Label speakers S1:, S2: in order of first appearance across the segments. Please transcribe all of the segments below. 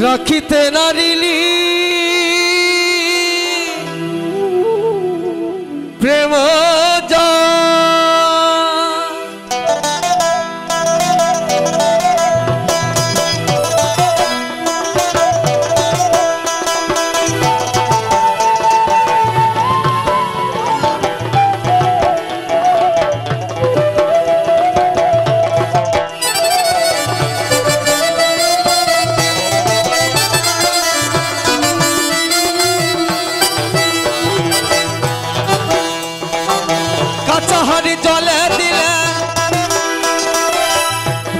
S1: রাখিতে নারিলি কাছাহারি জলে দিলে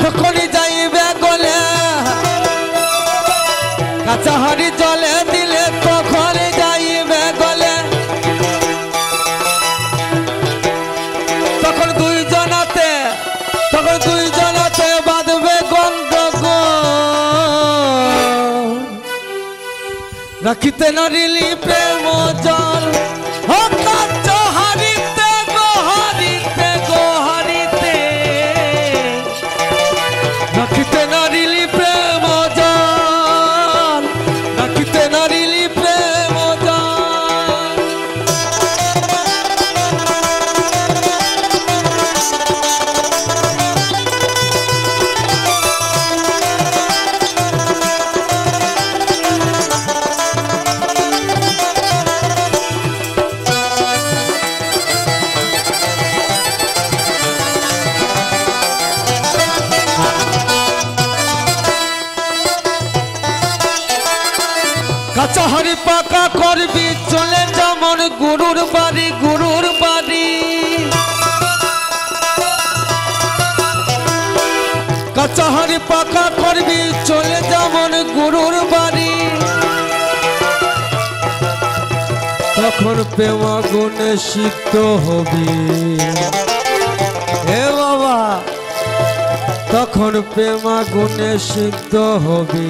S1: তখনই যাইবে গলে কাছাহারি জলে দিলে তখনই যাইবে গলে। তখন দুই জনাতে তখন দুই জনাতে বাঁধবে গন্ধ রাখিতে নারিলি প্রেম জল কাচাহারি পাকা করবি, চলে যেমন গুরুর বাড়ি গুরুর বাড়ি। কাচাহারি পাকা করবি, চলে যেমন গুরুর বাড়ি। তখন প্রেমা গুণে সিদ্ধ হবি। হে বাবা, তখন প্রেমা গুণে সিদ্ধ হবি।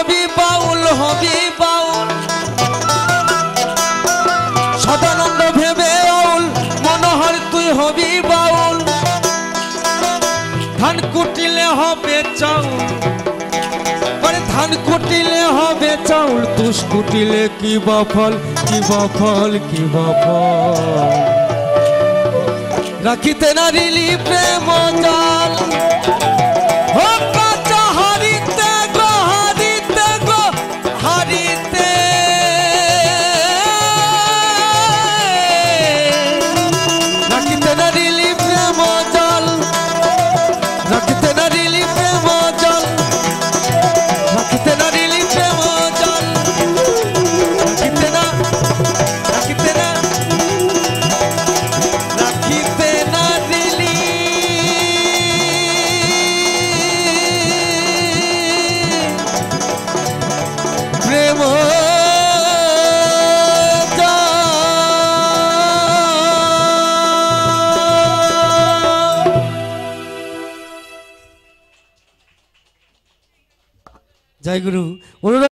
S1: হবি বাউল হবি বাউল। সদানন্দ ভেবে আউল, মনোহর তুই হবি বাউল। ধান কুটিলে হবে চাউল। ধান কুটিলে হবে চাউল, তুষ কুটিলে কি বফল কি বফল কি বফল রাখিতে নারিলি প্রেম জাল। জয় গুরু অনুরাগ